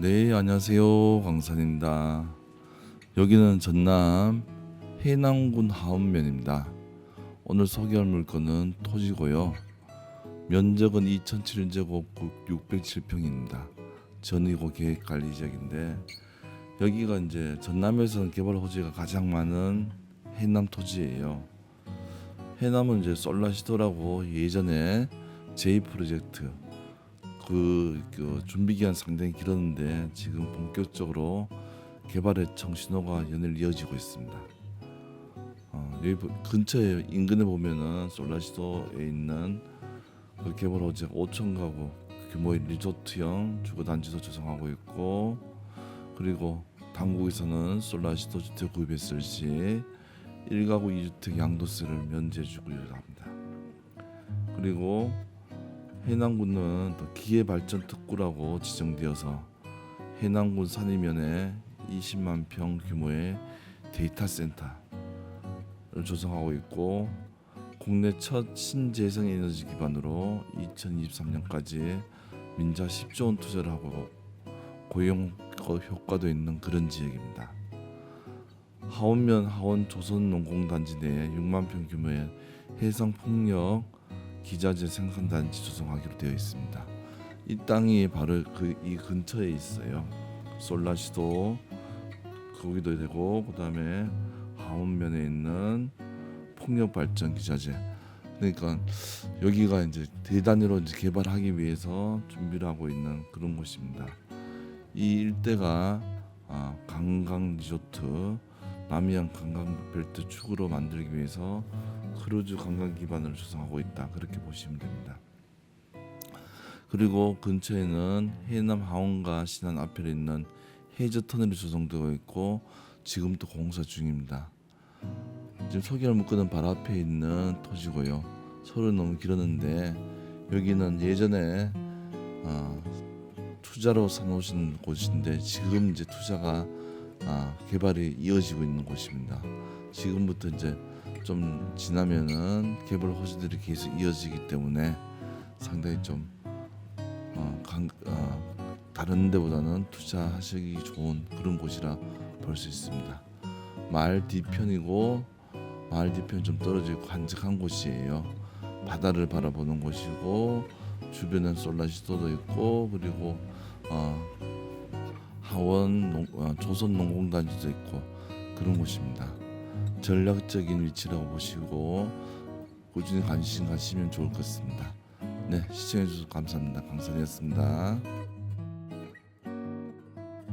네, 안녕하세요. 광산입니다. 여기는 전남 해남군 하원면입니다. 오늘 소개할 물건은 토지고요. 면적은 2,007제곱 607평입니다. 전이고 계획 관리 지역인데 여기가 이제 전남에서는 개발 호지가 가장 많은 해남 토지예요. 해남은 이제 솔라시도라고 예전에 제이 프로젝트 그, 그 준비 기간 상당히 길었는데 지금 본격적으로 개발의 청신호가 연일 이어지고 있습니다. 어, 여기 보- 근처에 인근에 보면은 솔라시도에 있는 그 개발 호지가 5천 가구 규모의 리조트형 주거 단지도 조성하고 있고 그리고 당국에서는 솔라시도 주택 구입했을 시 1가구 2주택 양도세를 면제해 주고 합니다. 그리고 해남군은 또 기회발전 특구라고 지정되어서 해남군 산이면에 20만 평 규모의 데이터 센터를 조성하고 있고 국내 첫 신재생 에너지 기반으로 2023년까지 민자 10조 원 투자를 하고 고용 효과도 있는 그런 지역입니다. 하원면 하원 조선농공단지 내에 6만 평 규모의 해상 풍력 기자재 생산단지 조성하기로 되어 있습니다. 이 땅이 바로 그 이 근처에 있어요. 솔라시도 거기도 되고 그다음에 하원면에 있는 풍력 발전 기자재. 그러니까 여기가 이제 대단위로 이제 개발하기 위해서 준비를 하고 있는 그런 곳입니다. 이 일대가 아, 관광 리조트 남해안 관광 벨트 축으로 만들기 위해서 크루즈 관광 기반을 조성하고 있다 그렇게 보시면 됩니다. 그리고 근처에는 해남 하원과 신안 앞에 있는 해저 터널이 조성되고 있고 지금도 공사 중입니다. 지금 소개할 문구는 바로 앞에 있는 토지고요. 서로 너무 길었는데 여기는 예전에 어, 투자로 사놓으신 곳인데 지금 이제 투자가 아, 개발이 이어지고 있는 곳입니다. 지금부터 이제 좀 지나면은 개발 호지들이 계속 이어지기 때문에 상당히 좀 어, 강, 어, 다른 데보다는 투자하시기 좋은 그런 곳이라 볼 수 있습니다. 마을 뒤편이고 마을 뒤편 좀 떨어져 있고 한적한 곳이에요. 바다를 바라보는 곳이고 주변엔 솔라시도도 있고 그리고 어, 하원 농, 어, 조선 농공단지도 있고 그런 곳입니다. 전략적인 위치라고 보시고 꾸준히 관심 가시면 좋을 것 같습니다. 네, 시청해 주셔서 감사합니다. 강산이었습니다.